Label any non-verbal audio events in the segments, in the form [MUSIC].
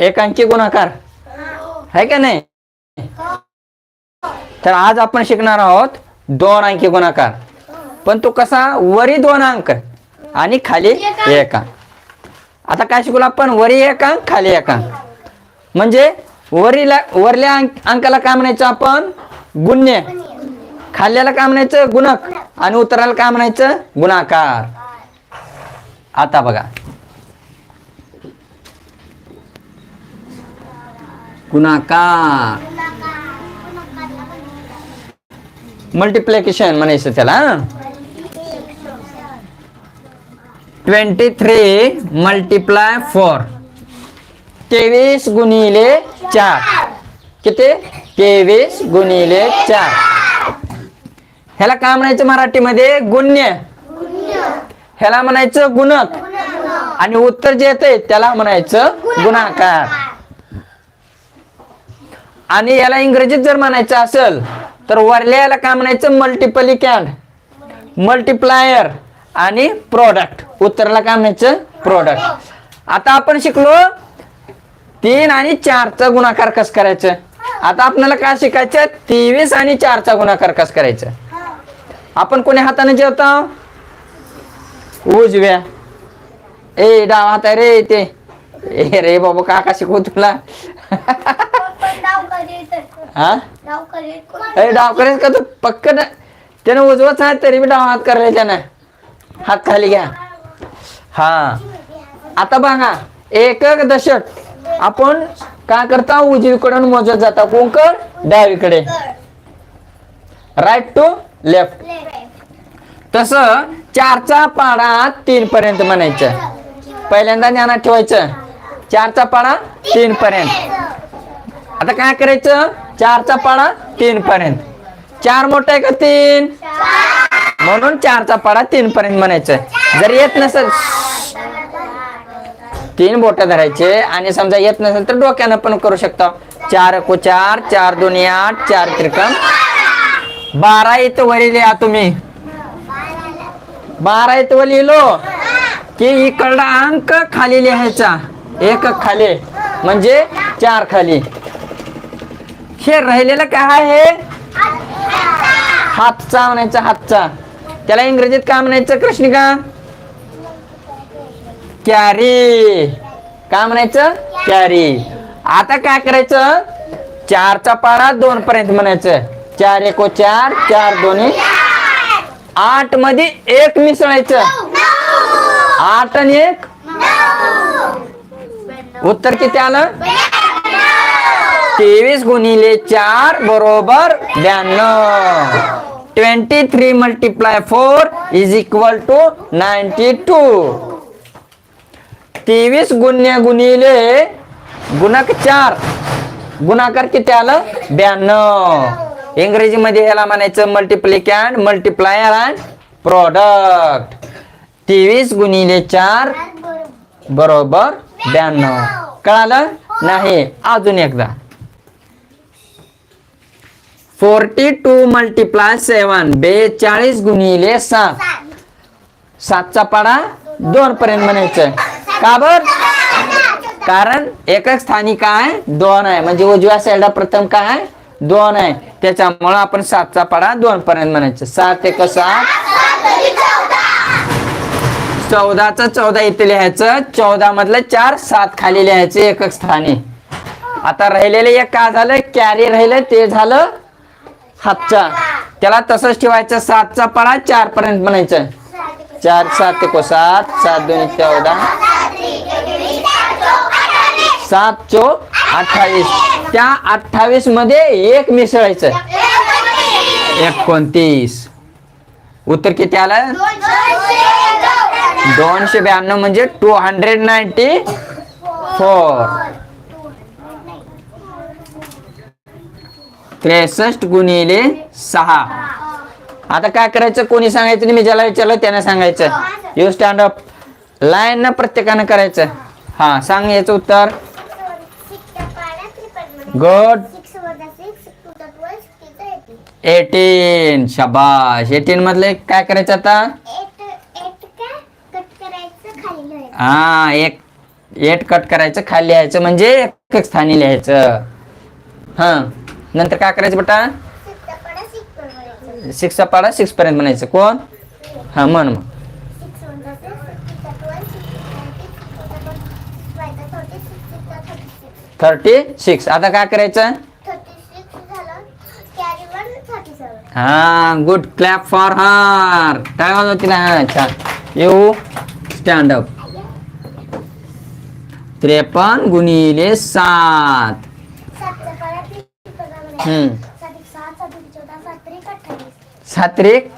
एक अंकी गुणाकार. आहे का नाही? तर आज आपण शिकणार आहोत दोन अंकी गुणाकार. पण तो कसा? वरी दोन अंक आणि खाली एक अंक. आता काय शिकलो आपण? वरी एक अंक खाली एक अंक. म्हणजे वरीला वरल्या अंकाला काय म्हणायचं आपण? गुण्य. खाल्ल्याला काय म्हणायचं? गुणक. आणि उतराला काय म्हणायचं? गुणाकार. आता बघा. गुणाकार मल्टिप्लिकेशन म्हणायचं त्याला ट्वेंटी थ्री मल्टिप्लाय फोर तेवीस गुणिले चार. किती? तेवीस गुणिले चार. ह्याला काय म्हणायचं मराठीमध्ये? गुण्य. ह्याला म्हणायचं गुणक. आणि उत्तर जे येते त्याला म्हणायचं गुणाकार. आणि याला इंग्रजीत जर म्हणायचं असेल तर वरल्या याला काय म्हणायचं? मल्टिपलिकॅन्ड मल्टिप्लायर आणि प्रोडक्ट उत्तराला काय म्हणायचं? प्रोडक्ट आता आपण शिकलो तीन आणि चारचा गुणाकार कस करायचं? आता आपल्याला काय शिकायचं? तेवीस आणि चारचा गुणाकार कस करायचं? आपण कोणी हाताने जेवतो? उजव्या. ए डावा हात आहे रे ते. ए रे बाबा काका शिकवू तुला [LAUGHS] हा? ए डाव करायचं का तू? पक्क ना त्यानं उजवाच हात तरी बी डाव हात करायला त्यानं. हात खाली घ्या. हा. आता बघा एकक दशक. आपण काय करता? उजवीकडून मोजत जाता. कोणकड डावीकडे. राईट टू लेफ्ट तस चारचा पाडा तीन पर्यंत म्हणायचं. पहिल्यांदा ज्ञानात ठेवायचं. चारचा पाडा तीन पर्यंत आता काय करायचं? चारचा पाडा तीन पर्यंत चार मोठा आहे का तीन? म्हणून चारचा पाडा तीन पर्यंत म्हणायचं जर येत नसेल तीन बोट धरायचे आणि समजा येत नसेल तर डोक्यानं पण करू शकता. चार को चार चार दोन्ही आठ चार त्रिकम. बारा इथं वरी लिहा तुम्ही. बारा इथं लिहिलो. की इकडला अंक खाली लिहायचा. एक खाली. म्हणजे चार खाली. हे राहिलेलं काय आहे? हातचा. म्हणायचा हातचा. त्याला इंग्रजीत काय म्हणायचं कृष्णिका? कॅरी. काय म्हणायचं? कॅरी. आता काय करायचं? चारचा पारा दोन पर्यंत म्हणायचं. चार एको चार चार दोन्ही आठमध्ये एक मिसळायचं. आठ आणि एक? उत्तर किती आलं? तेवीस गुणिले चार बरोबर ब्याण्णव. Twenty three multiply four is equal to ninety two. तेवीस गुण्य गुणिले गुणक चार. गुणाकार किती आलं? ब्याण्णव. इंग्रजीमध्ये याला म्हणायचं मल्टिप्लिकॅन मल्टिप्लायर अँड प्रॉडक्ट तेवीस गुणिले चार बरोबर ब्याण्णव. कळालं? नाही. अजून एकदा. फोर्टी टू मल्टिप्लाय सेवन बेचाळीस गुणिले सात. सातचा पाडा दोन पर्यंत म्हणायचं का बर? कारण एकच स्थानी काय? दोन आहे. म्हणजे उजव्या साईडला प्रथम काय? आहे? दोन आहे. त्याच्यामुळं आपण सातचा पाडा दोन पर्यंत म्हणायचं. सात एक सात. चौदाचं चौदा इथे लिहायचं. चौदा मधलं चार सात खाली लिहायचे एकच स्थानी. आता राहिलेलं एक का झालं? कॅरी राहिलं ते झालं हातचा त्याला तसंच ठेवायचं सातचा पाडा चार पर्यंत म्हणायचं. चार सात एको सात सात दोन चौदा. सात चो अठ्ठावीस. त्या अठ्ठावीसमध्ये एक मिसळायचं. एकोणतीस. उत्तर किती आलं? दोनशे ब्याण्णव म्हणजे टू हंड्रेड नाईन्टी फोर त्रेसष्ट गुणिले सहा. आता काय करायचं? कोणी सांगायचं मी ज्याला विचारलं त्याने सांगायचं. यू स्टँड अप लाईन न प्रत्येकानं करायचं. हा सांग याचं उत्तर. गुड एटीन शबाश एटीन मधले काय करायचं आता? हा एक. एट कट करायचं. खाली लिहायचं म्हणजे एक एक स्थानी लिहायचं. हा. नंतर काय करायचं बेटा? सिक्स पाडा सिक्स पर्यंत म्हणायचं. कोण? हां म्हण मग. थर्टी सिक्स आता काय करायचं? हा गुड क्लॅप फॉर हार काय म्हणत होती ना छान. येऊ. स्टँड अप त्रेपन्न गुणिले सात सातचा पाडा तीस पन्नास हम्म. म्हणायचं. सात एक सात, सात एक चौदा, सात त्रिक अठ्ठावीस. सात्रिक.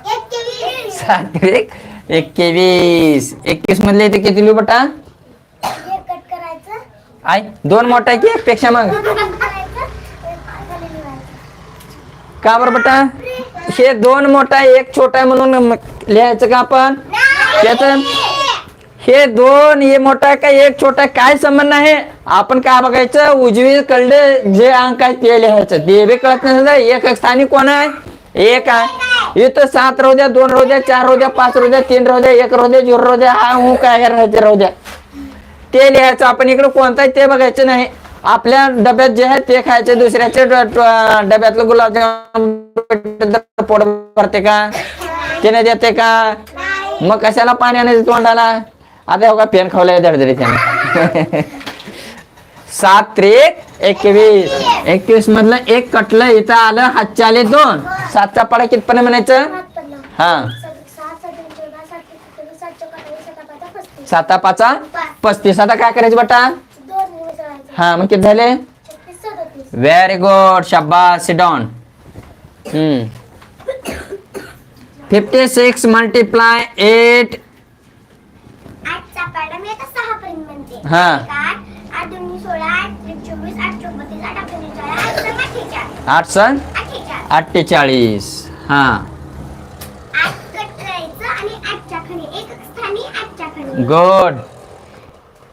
सात्रिक एकवीस एकवीस मधले इथे किती लिहू बेटा आय दोन मोठा आहे की एक पेक्षा मग. का बरं बेटा हे दोन मोठा एक छोटा म्हणून लिहायचं का आपण त्याचं हे दोन हे मोठा का एक छोटा काय संबंध आहे? आपण काय बघायचं? उजवी कडले जे अंक आहे ते लिहायचं. ते बी कळत नाही एक स्थानिक स्थानी कोण आहे? एक आहे. इथं सात राहू द्या दोन राहू द्या चार राहू द्या पाच राहू द्या तीन राहू द्या एक राहू द्या झिरो राहू द्या हा हू काय राहायचे राहू द्या. ते लिहायचं. आपण इकडे कोणतं ते बघायचं नाही. आपल्या डब्यात जे आहे ते खायचे. दुसऱ्याच्या डब्यातलं गुलाबजाम पोट भरते का? त्याने देते का? मग कशाला पाणी आणायचं तोंडाला? आता हो का पेन खावलाय त्याने [LAUGHS] सात त्रिक एकवीस एकवीस मधलं एक कटलं इथं आलं हातचे आले दोन सातचा पाडा कितपर्यंत म्हणायचं. हा सात पाचा पस्तीस. आता काय करायचं बेटा. हा मग किती झाले. व्हेरी गुड शाबास sit down fifty six multiply eight आठचा पाडा मी आता सहा पर्यंत म्हणते. हा. एक आठ आठ दोन्ही सोळा आठ त्रिक चोवीस आठ चौबत्तीस आठ अठ्ठेचाळीस आठ सम अठ्ठेचाळीस. आठ सण? अठ्ठेचाळीस. अठ्ठेचाळीस. हा. आठ कट करायचं आणि आठच्या खाली एक स्थानी आठच्या खाली. गुड.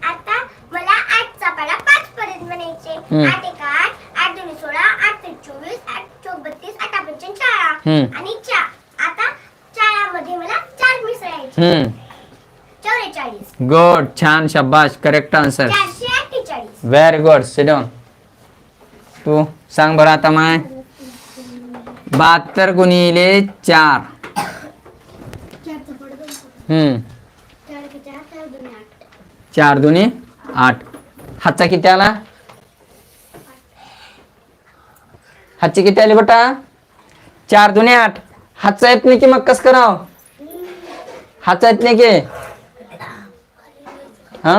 आता मला आठचा पाडा पाच पर्यंत म्हणायचे. हम्म. आठ एक आठ आठ दोन्ही सोळा आठ चोवीस आठ चौक बत्तीस आठ पंचन चाळा हम्म. आणि चार. आता चाळामध्ये मला चार मिसळायचे हम्म. गुड छान शाबास correct answer very good sit down तू सांग बरं आता माय बहात्तर गुणिले चार हम्म चार दुनी आठ हातचा किती आला हातचे किती आले बेटा चार दुने आठ हातचा येत नाही की मग कस कराव हातचा येत नाही की हा?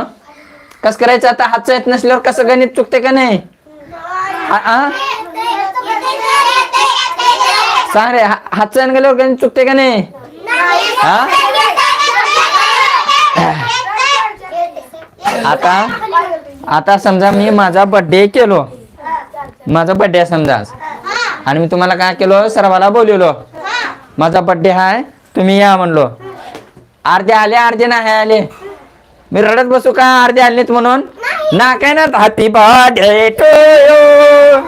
कस करायचं आता? हातचा येत नसल्यावर कसं गणित चुकते का नाही? आ- सांग रे हा- हातचा येऊन गेल्यावर गणित चुकते का नाही? हा? आता आता समजा मी माझा बर्थडे केलो. माझा बर्थडे आहे समजा आणि मी तुम्हाला काय केलो? सर्वाला बोलवलो. माझा बर्थडे आहे तुम्ही या म्हणलो. अर्धे आले अर्धे नाही आले. मी रडत बसू का अर्धे नाहीत म्हणून? ना काय ना हॅपी बर्थडे टू यू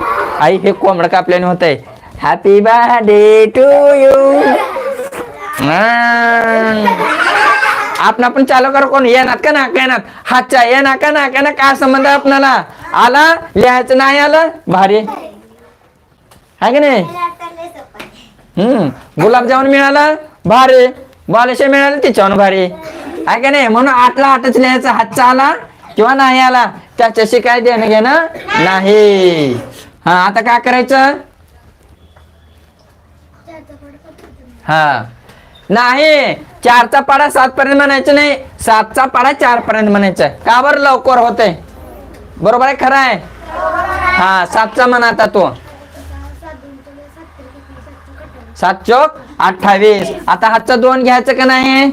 आई हे कोंबड कापल्याने होत आहे हॅपी बर्थडे टू यू आपण आपण चालू करू कोण? येणार का ना येणार? हातच्या ये ना का ना का ना काय संबंध आहे आपणाला? आला? लिहायचं नाही आलं? भारी. आहे की नाही? हम्म. गुलाबजामुन मिळालं? भारी. बालशे मिळालं? तिच्यावर भारी. आहे का नाही? म्हणून आठला आठच लिहायचा हातचा आला किंवा नाही आला त्याच्याशी काय देणं घेणं नाही. हा आता काय करायचं? हा. नाही चारचा पाडा सात पर्यंत म्हणायचं नाही. सातचा पाडा चार पर्यंत म्हणायचं का बरं लवकर होते? बरोबर आहे खरं आहे? हा सातचा म्हणा आता तो. सात चौक अठ्ठावीस. आता हातचा दोन घ्यायचं का नाही?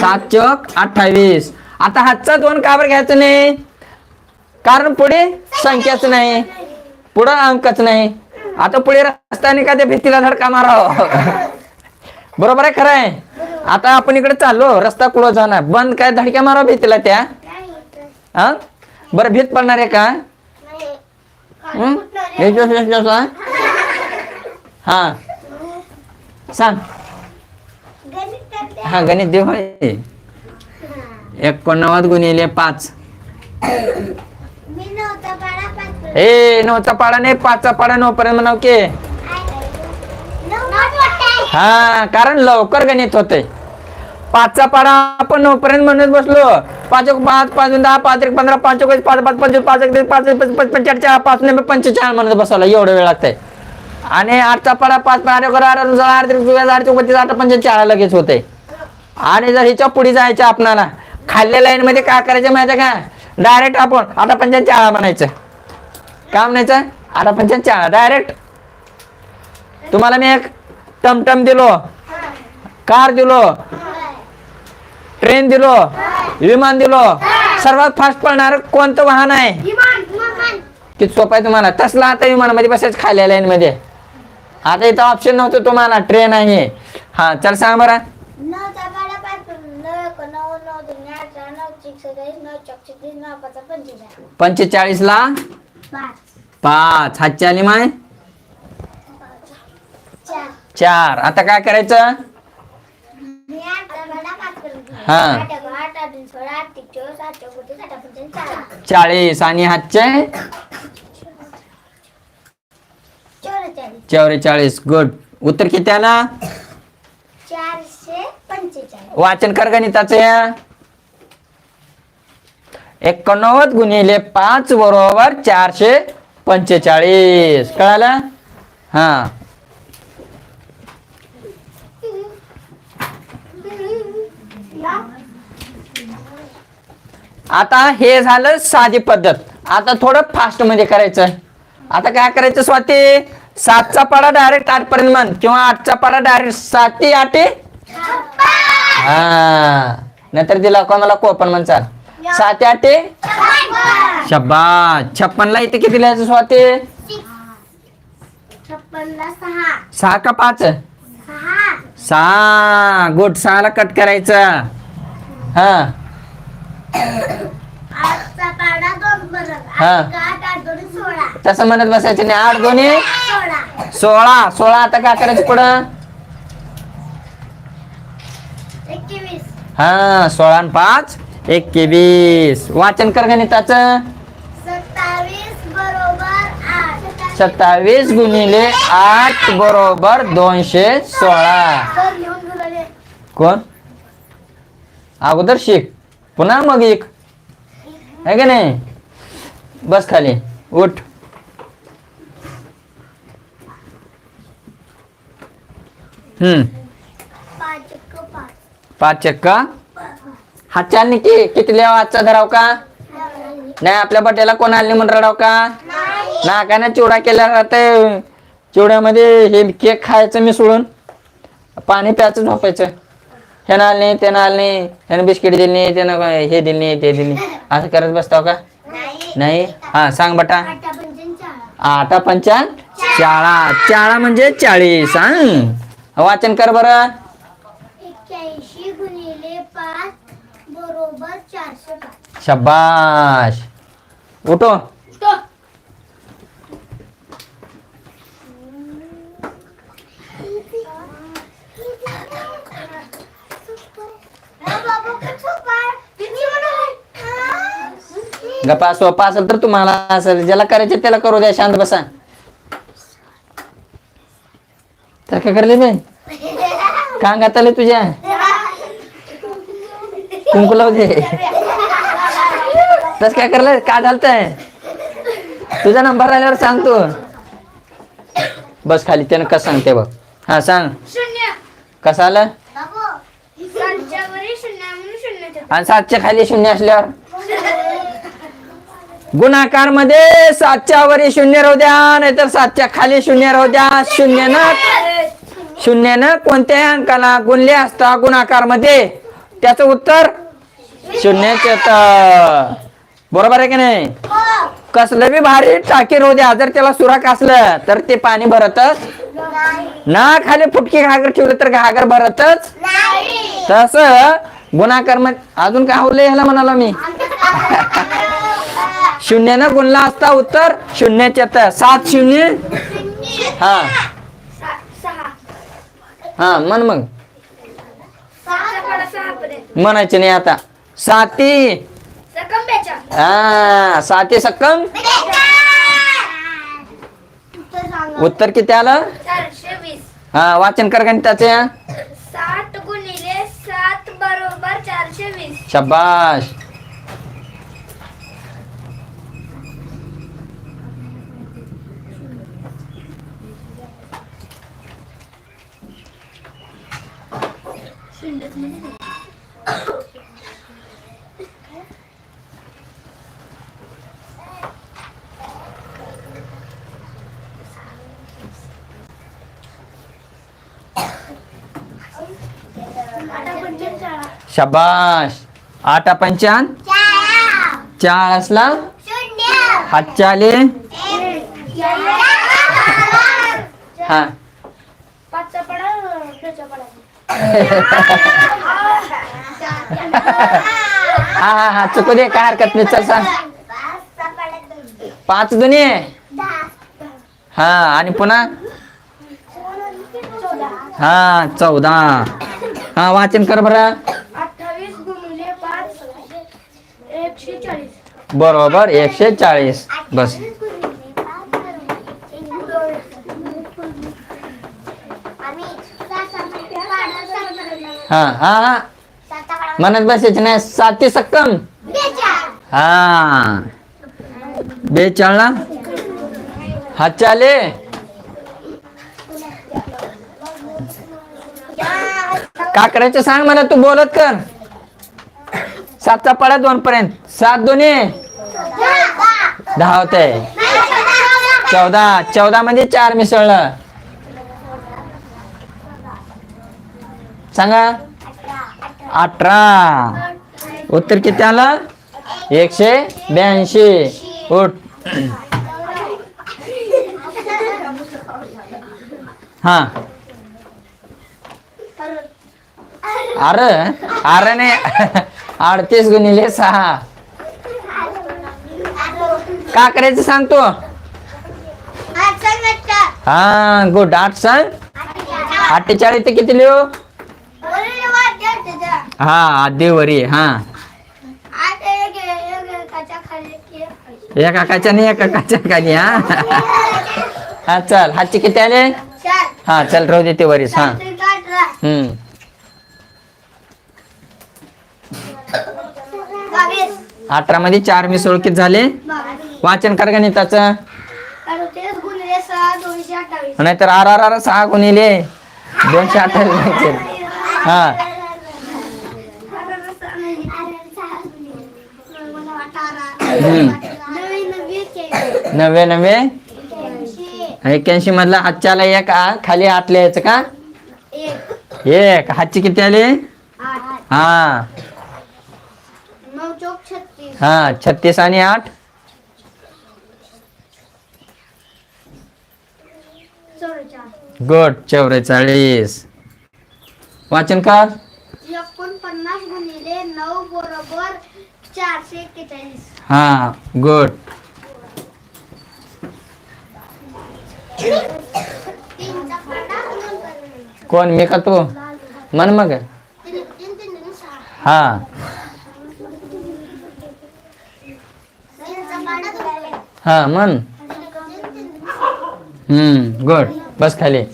सात चौक अठ्ठावीस. आता हातचा दोन का बरं घ्यायचं नाही? कारण पुढे संख्याच नाही. पुढं अंकच नाही. आता पुढे रस्त्याने का त्या भीतीला धडका माराव? बरोबर आहे खरं आहे? आता आपण इकडे चाललो रस्ता कुठं जाणार? बंद काय धडक्या मारा भीतीला त्या? हा? बरं भीत पडणार आहे का? हा? सांग. हा गणित देव एकोणनव्वद गुणिले पाच. मी नव्हता पाडा ए नऊचा पाडा नाही पाचचा पाडा नऊ पर्यंत म्हणाव के. हा कारण लवकर गणित होते पाचचा पाडा आपण नऊ पर्यंत म्हणत बसलो. पाच एक पाच पाच दहा पाच एक पंधरा पाच एक पाच पाच पंचवीस पाच एक पाच एक पंचेचाळीस चार पाच नंबर पंचेचाळीस म्हणत बसवला एवढं वेळ लागतंय. आणि आठचा पाडा पाच पाच आठ आठ सोळा, आठ आठ पंचेचाळीस लगेच होते आणि जर हिच्या पुढे जायचं आपणाला खाल्ल्या लाईन मध्ये काय करायचं माहिती का? डायरेक्ट आपण आता पंचायत म्हणायचं. काय म्हणायचं आता पंचायत डायरेक्ट तुम्हाला मी एक टमटम दिलो कार दिलो ट्रेन दिलो विमान दिलो. सर्वात फास्ट पळणार कोणतं वाहन आहे. किती सोपं आहे तुम्हाला? तसला आता विमानामध्ये बसायचं खाल्ल्या लाईन मध्ये आता इथं ऑप्शन नव्हतं तुम्हाला ट्रेन आहे. हा चल सांग बरं नऊचा पाडा पाच पर्यंत. नऊ एक, नऊ, नऊ दोन, अठरा, नऊ चिक सत्तावीस, नऊ चौक छत्तीस, नऊ पाचा पंचेचाळीस. पंचेचाळीस ला पाच, पाच हातची आली माय चार. चार आता काय करायचं मी पाच. हा. आठ एक, आठ, आठ दोन, सोळा, आठ त्रिक चोवीस, आठ चौकोतीस, आठ पंचेचाळीस, चार. चाळीस आणि हातचे चौवेचाळीस. चौवेचाळीस गुड उत्तर किती आला चारशे पंचेचाळीस वाचन कर गणिताचं या एकोणनव्वद गुणिले पाच बरोबर चारशे पंचेचाळीस. कळालं? हा. आता हे झालं साधी पद्धत. आता थोडं फास्टमध्ये करायचं. आता काय करायचं स्वाती? सातचा पाडा डायरेक्ट आठ पर्यंत म्हण. किंवा आठचा पाडा डायरेक्ट साती आठी? हा. नाहीतर दिला का मला कोपन म्हण चाल सात आठे शब्बास छप्पनला इथे किती लिहायचं स्वाती? सहा. का पाच? सहा. सहा. गुड सहाला कट करायचं. हा. हा. तसं म्हणत बसायचं नाही. आठ दोन्ही? सोळा. सोळा. आता काय करायचं पुढं? हा. सोळा आणि पाच. एकवीस. वाचन कर गणिताचं. सत्तावीस बरोबर आठ. सत्तावीस गुणिले आठ बरोबर दोनशे सोळा. सर लिहून गेलेले. कोण? अगोदर शिक. पुन्हा मग एक. आहे का नाही? बस खाली. उठ. हम्म. पाच एक पाच. पाच चक्का हात चाल की किती लिहावा आजचा धराव का? नाही आपल्या बड्डेला कोण आले म्हणून रडाव का? ना काय ना चिवडा केला जाते चिवड्यामध्ये हे केक खायचं मी सोडून पाणी प्यायचं झोपायचं. ह्यानं आलं नाही त्यानं आलं नाही. ह्यानं बिस्किट दिली नाही त्यानं हे दिली नाही ते दिली. असं करत बसताव का? नाही. नाही? हा सांग बटा. आता पंचान चाळा. चाळा म्हणजे चाळीस हा. वाचन कर बरं एक्क्याऐंशी गुणिले पाच बरोबर चारशे पाच शब्बाश उठो गप्पा सोपा असेल तर तुम्हाला असेल ज्याला करायचे त्याला करू द्या शांत बसा तर काय करले बाई कांगात आले तुझ्या कुंकू लावू तस काय करलं काय झालतंय? तुझा नंबर आल्यावर सांग तू. बस खाली त्यानं कसं सांगते बघ. हा सांग. शून्य. कसं आलं? शून्य शून्य. आणि सातच्या खाली शून्य असल्यावर? गुणाकारमध्ये सातच्या वरी शून्य राहू द्या नाहीतर सातच्या खाली शून्य राहू द्या. शून्यानं शून्यानं कोणत्याही अंकाला गुणले असता गुणाकारमध्ये त्याचं उत्तर शून्यच येत बरोबर आहे की नाही. कसलं बी भारी टाकी राहू द्या जर त्याला सुराख असलं तर ते पाणी भरतच. ना खाली फुटकी घागर ठेवलं तर घागर भरतच. तस गुणाकार अजून काय हवलंय ह्याला म्हणाला मी? [LAUGHS] शून्यानं गुणला असता उत्तर शून्यच येत सात शून्य. हा. हा म्हण मग. म्हणायचे नाही आता. साती. हा साती सक्कम उत्तर किती आलं? हा वाचन कर गणिताचे साठ गुणिले सात बरोबर चारशे वीस. शब्बाश शबाश. आठ पंचान चार? असला? हातच्या आले हा. हा हा हा. चुकू दे काय हरकत नाही. चल सांग. पाच दुनी हा आणि पुन्हा? हा चौदा. हा वाचन कर बरं अठ्ठावीस गुणिले पाच एकशे चाळीस बरोबर एकशे चाळीस बस. हा हा हा. म्हणत बसायचं नाही साती सक्कम हा. बेचाळला हा चाले का करायचं सांग मला तू बोलत कर. सातचा पडा दोन पर्यंत सात दोन्ही. दहा होते. चौदा चौदा मध्ये चार मिसळलं. सांगा. अठरा. उत्तर किती आलं? एकशे ब्याऐंशी. उठ. हा. अर अरे नाही अडतीस गुणिले सहा. का करायचं सांगतो हा गुड. आठ सांग. अठ्ठेचाळीस ते किती लिहू? हा आदेवरी हा. एका काकाच्या नाही एका काकाच्या खाली हा. हा चल. हातचे किती आले? हा चल राहू देते वरीस हा. हम्म. अठरा मध्ये चार मिस ओळखीत झाले? वाचन कर गणिताचं अडतीस गुणिले सहा दोनशे अठ्ठावीस. नाहीतर आर आर आर सहा गुणिले दोनशे अठ्ठावीस हा. नव्वे नव्वे. एक्क्याऐंशी मधला हातच्याला एक खाली आठ लिहायचं का? एक. हातची किती आले? हा. हा छत्तीस आणि आठ. गुड चौवेचाळीस वाचन कर एकोणपन्नास गुणिले नऊ बरोबर चारशे एक्केचाळीस. हा पाडा कोण मी का तू? मन मग. हा. हा मन. हम्म गुड. बस खाली.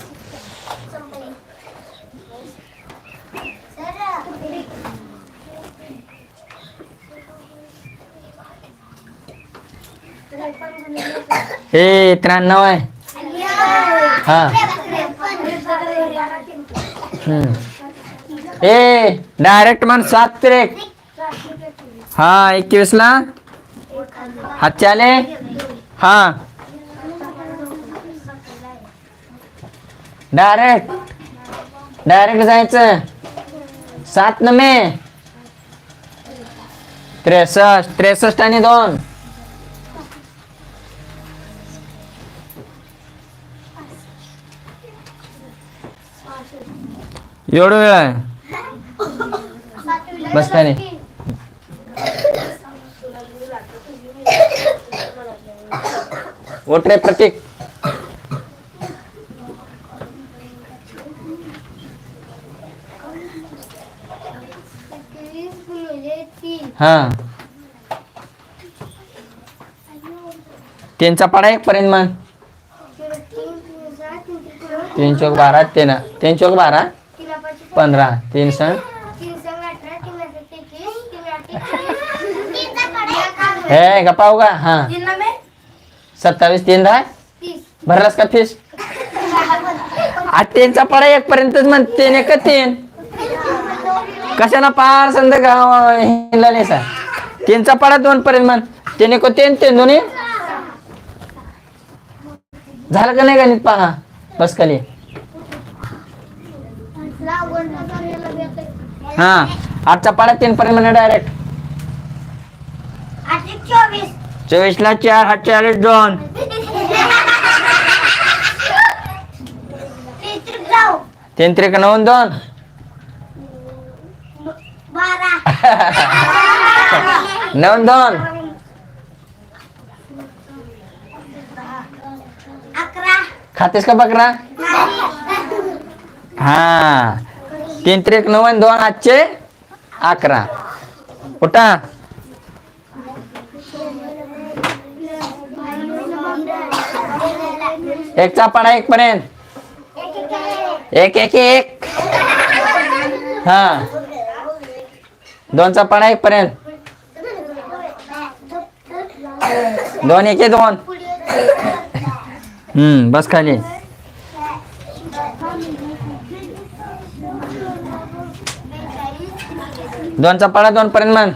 हे त्र्याण्णव आहे. हा. हम्म. ए डायरेक्ट मन सात त्रेक हा एकवीस ला हातचे हा. डायरेक्ट डायरेक्ट जायचं. सात नमे त्रेसष्ट त्रेसष्ट आणि दोन. एवढं वेळ आहे. बस खाली उठ रे प्रतीक एकवीस गुणिले तीन हा. त्यांचा पाडा एक पर्यंत मग? तीन चौक बारा तीन. तीन चौक बारा? पंधरा. तीन सण? हे संग पाहू हे गप्पा का हा. सत्तावीस तीन दहा? भरलास का फीस आठ तीनचा पाडा एक पर्यंतच म्हणते तीन एक तीन? कशाला पार संद गाव हिंडला नाही सा? तीनचा पाडा दोन पर्यंत म्हण. तीन एक तीन तीन दोन्ही. झालं का नाही गणित पहा बस खाली. हा आठचा पाडा तीन पर्यंत म्हणा डायरेक्ट चोवीस चोवीसला चार आठ चाळीस दोन. तीन त्रिक नऊ दोन. दोन अकरा. खातेस का बकरा? हा. तीन त्रिक आणि दोन आजचे अकरा. उठा. एकचा पाडा एक पर्यंत एक एक एक. हा. दोनचा पण एक पर्यंत दोन एक दोन. हम्म बस खाली. दोनचा पाडा दोन पर्यंत म्हण.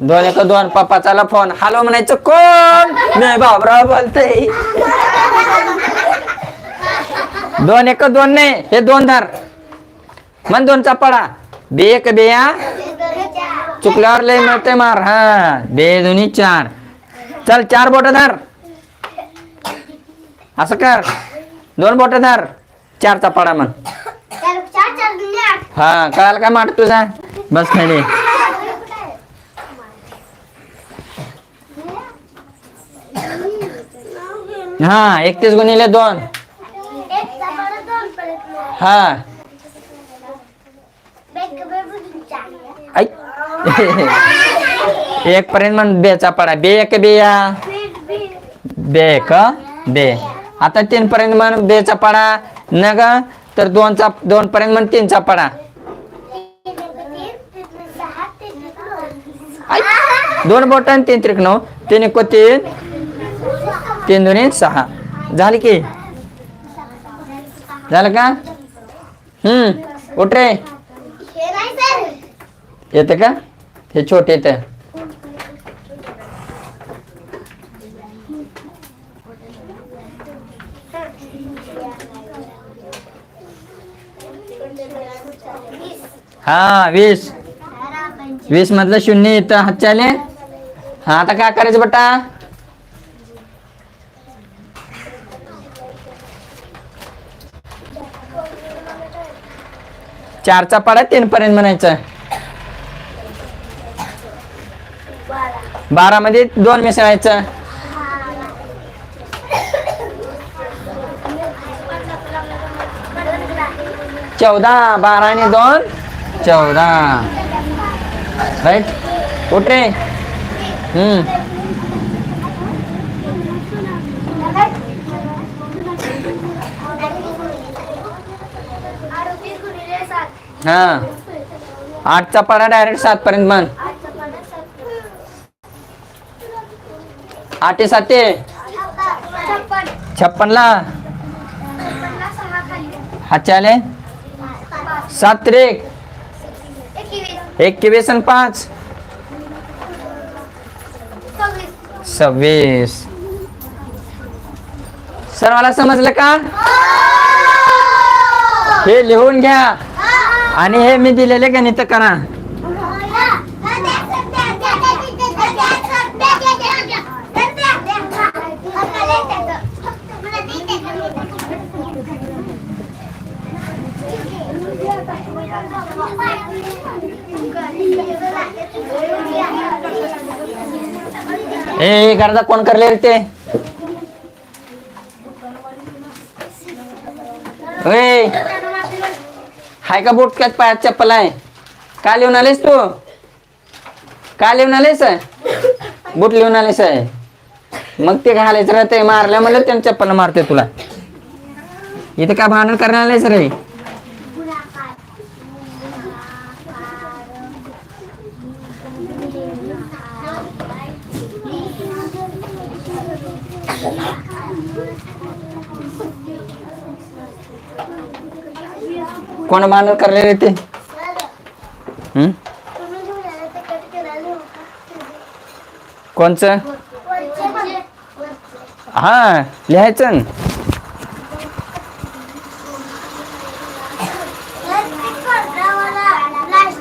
दोन एक दोन. पप्पाचाला फोन हॅलो म्हणायचं कोण? नाही बाबराव बोलते दोन एक दोन नाही हे दोन धर. म्हण दोनचा पाडा बे एक बेया चुकल्यावर लय मिळते मार हा. बे दोन्ही चार. चल चार बोट धर. असं कर. दोन बोट धर. चारचा पाडा म्हण हा कळाल काय माट तुझा? बस खाली. हा एकतीस गुणिले दोन. हा. ऐक [LAUGHS] एक पर्यंत म्हण बेचा पाडा बे एक बेया बे एक बे. आता तीन पर्यंत म्हण बेचा पडा न ग तर दोनचा दोन पर्यंत म्हण तीनचा पडा दोन बोट आणि तीन त्रिक नऊ तीन एक तीन. तीन दोन्ही सहा. झाली की? झालं का? हम्म. उठ रे. येते का? हे छोटे येते. हा वीस. वीस मधलं शून्य येतं. हातच्याले? हा आता काय करायचं बटा चारचा पाडा तीन पर्यंत म्हणायचं. बारा मध्ये दोन मिसळायचं चौदा बारा आणि दोन चौदा. राईट रे. हम्म. हा. आठचा पाडा डायरेक्ट सात पर्यंत म्हण. आठे साते छप्पनला? हातचे आले सात त्रेक एकवीस आणि पाच? सव्वीस. मला समजलं का? हे लिहून घ्या. आणि हे मी दिलेले गणित करा ए करता कोण करले रे ते? हाय का बोट काय पायात चप्पल आहे? का लिहून आलेस तू? का लिहून आलेस? बूट लिहून आलेस? आहे मग ते घालायचं राहते मारल्या म्हणलं त्यांनी चप्पल मारते तुला. इथे काय भांडण करणार आलेस रे? कोण भांडण करले रे ते हं? करायला कोणचं हा लिहायचं न.